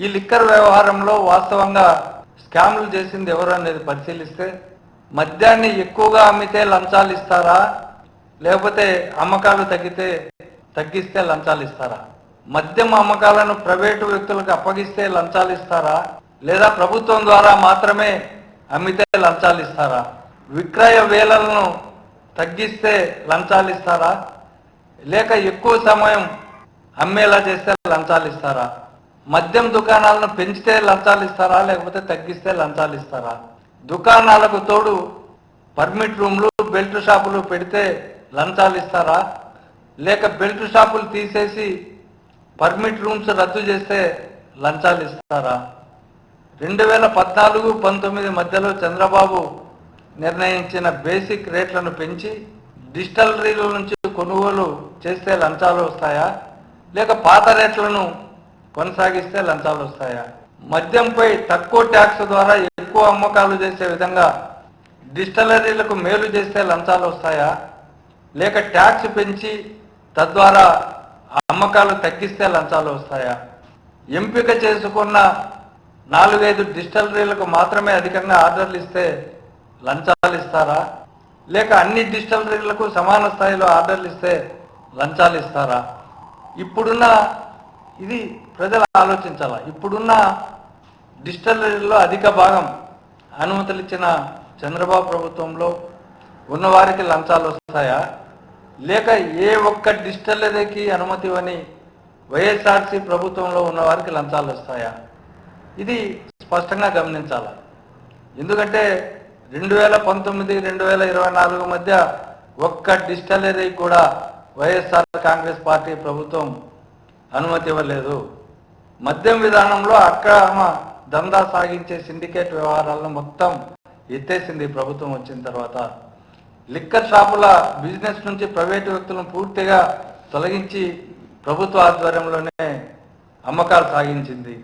ఈ లిక్కర్ వ్యవహారంలో వాస్తవంగా స్కామ్లు చేసింది ఎవరు అనేది పరిశీలిస్తే మద్యాన్ని ఎక్కువగా అమ్మితే లంచాలు ఇస్తారా? లేకపోతే అమ్మకాలు తగ్గితే తగ్గిస్తే లంచాలు ఇస్తారా? మద్యం అమ్మకాలను ప్రైవేటు వ్యక్తులకు అప్పగిస్తే లంచాలు ఇస్తారా? లేదా ప్రభుత్వం ద్వారా మాత్రమే అమ్మితే లంచాలు ఇస్తారా? విక్రయ వేలలను తగ్గిస్తే లంచాలు ఇస్తారా? లేక ఎక్కువ సమయం అమ్మేలా చేస్తే లంచాలు ఇస్తారా? మద్యం దుకాణాలను పెంచితే లంచాలు ఇస్తారా లేకపోతే తగ్గిస్తే లంచాలు ఇస్తారా? దుకాణాలకు తోడు పర్మిట్ రూమ్లు బెల్ట్ షాపులు పెడితే లంచాలు ఇస్తారా? లేక బెల్ట్ షాపులు తీసేసి పర్మిట్ రూమ్స్ రద్దు చేస్తే లంచాలు ఇస్తారా? రెండు వేల పద్నాలుగు పంతొమ్మిది మధ్యలో చంద్రబాబు నిర్ణయించిన బేసిక్ రేట్లను పెంచి డిజిటలరీల నుంచి కొనుగోలు చేస్తే లంచాలు వస్తాయా? లేక పాత రేట్లను కొనసాగిస్తే లంచాలు వస్తాయా? మద్యంపై తక్కువ ట్యాక్స్ ద్వారా ఎక్కువ అమ్మకాలు చేసే విధంగా డిజిటలరీలకు మేలు చేస్తే లంచాలు వస్తాయా? లేక ట్యాక్స్ పెంచి తద్వారా అమ్మకాలు తగ్గిస్తే లంచాలు వస్తాయా? ఎంపిక చేసుకున్న నాలుగైదు డిజిటలరీలకు మాత్రమే అధికంగా ఆర్డర్లు ఇస్తే లంచాలు ఇస్తారా? లేక అన్ని డిజిటలరీలకు సమాన స్థాయిలో ఆర్డర్లు ఇస్తే లంచాలు ఇస్తారా? ఇప్పుడున్న ఇది ప్రజలు ఆలోచించాల? ఇప్పుడున్న డిజిటలరీలో అధిక భాగం అనుమతులు ఇచ్చిన చంద్రబాబు ప్రభుత్వంలో ఉన్నవారికి లంచాలు వస్తాయా? లేక ఏ ఒక్క డిజిటలరీకి అనుమతి ఇవ్వని వైఎస్ఆర్సీ ప్రభుత్వంలో ఉన్నవారికి లంచాలు వస్తాయా? ఇది స్పష్టంగా గమనించాల? ఎందుకంటే రెండు వేల పంతొమ్మిది రెండు వేల ఇరవై నాలుగు మధ్య ఒక్క డిజిటలరీ కూడా వైఎస్ఆర్ కాంగ్రెస్ పార్టీ ప్రభుత్వం అనుమతి ఇవ్వలేదు. మద్యం విధానంలో అక్రమ దందా సాగించే సిండికేట్ వ్యవహారాలను మొత్తం ఎత్తేసింది ప్రభుత్వం వచ్చిన తర్వాత. లిక్కర్ షాపుల బిజినెస్ నుంచి ప్రైవేటు వ్యక్తులను పూర్తిగా తొలగించి ప్రభుత్వ ఆధ్వర్యంలోనే అమ్మకాలు సాగించింది.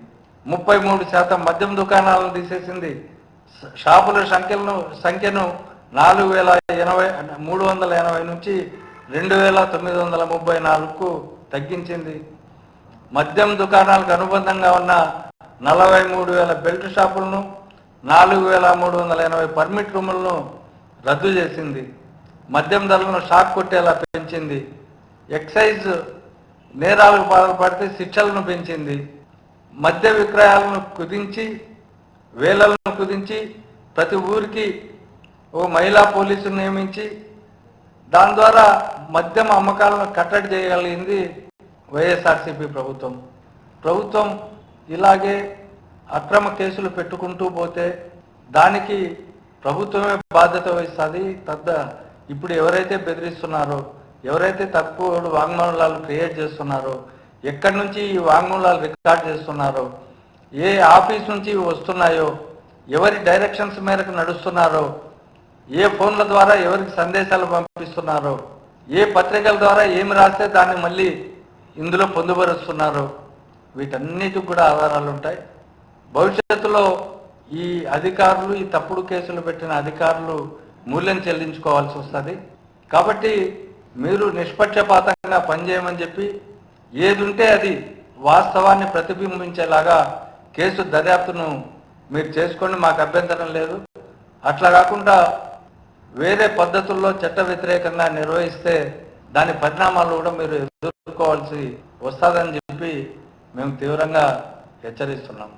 ముప్పై మూడు శాతం మద్యం దుకాణాలను తీసేసింది. షాపుల సంఖ్యలను సంఖ్యను నాలుగు వేల ఎనభై మూడు వందల ఎనభై నుంచి రెండు వేల తొమ్మిది వందల ముప్పై నాలుగుకు తగ్గించింది. మద్యం దుకాణాలకు అనుబంధంగా ఉన్న నలభై మూడు వేల బెల్ట్ షాపులను నాలుగు వేల మూడు వందల ఎనభై పర్మిట్ రూములను రద్దు చేసింది. మద్యం ధరలను షాక్ కొట్టేలా పెంచింది. ఎక్సైజ్ నేరాలకు పాల్పడితే శిక్షలను పెంచింది. మద్య విక్రయాలను కుదించి వేలలను కుదించి ప్రతి ఊరికి ఓ మహిళా పోలీసును నియమించి దాని ద్వారా మద్యం అమ్మకాలను కట్టడి చేయగలిగింది వైఎస్ఆర్సీపీ ప్రభుత్వం. ప్రభుత్వం ఇలాగే అక్రమ కేసులు పెట్టుకుంటూ పోతే దానికి ప్రభుత్వమే బాధ్యత వహిస్తుంది. తద్ద ఇప్పుడు ఎవరైతే బెదిరిస్తున్నారో ఎవరైతే తక్కువ వాంగ్మూలాలు క్రియేట్ చేస్తున్నారో ఎక్కడి నుంచి ఈ వాంగ్మూలాలు రికార్డ్ చేస్తున్నారో ఏ ఆఫీస్ నుంచి ఇవి వస్తున్నాయో ఎవరి డైరెక్షన్స్ మేరకు నడుస్తున్నారో ఏ ఫోన్ల ద్వారా ఎవరికి సందేశాలు పంపిస్తున్నారో ఏ పత్రికల ద్వారా ఏమి రాస్తే దాన్ని మళ్ళీ ఇందులో పొందుపరుస్తున్నారో. వీటన్నిటికి కూడా ఆధారాలు ఉంటాయి. భవిష్యత్తులో ఈ అధికారులు ఈ తప్పుడు కేసులు పెట్టిన అధికారులు మూల్యం చెల్లించుకోవాల్సి వస్తుంది. కాబట్టి మీరు నిష్పక్షపాతంగా పనిచేయమని చెప్పి ఏది ఉంటే అది వాస్తవాన్ని ప్రతిబింబించేలాగా కేసు దర్యాప్తును మీరు చేసుకోండి మాకు అభ్యంతరం లేదు. అట్లా కాకుండా వేరే పద్ధతుల్లో చట్ట వ్యతిరేకంగా నిర్వహిస్తే దాని పరిణామాలు కూడా మీరు ఎదుర్కోవాల్సి వస్తుందని చెప్పి మేము తీవ్రంగా హెచ్చరిస్తున్నాము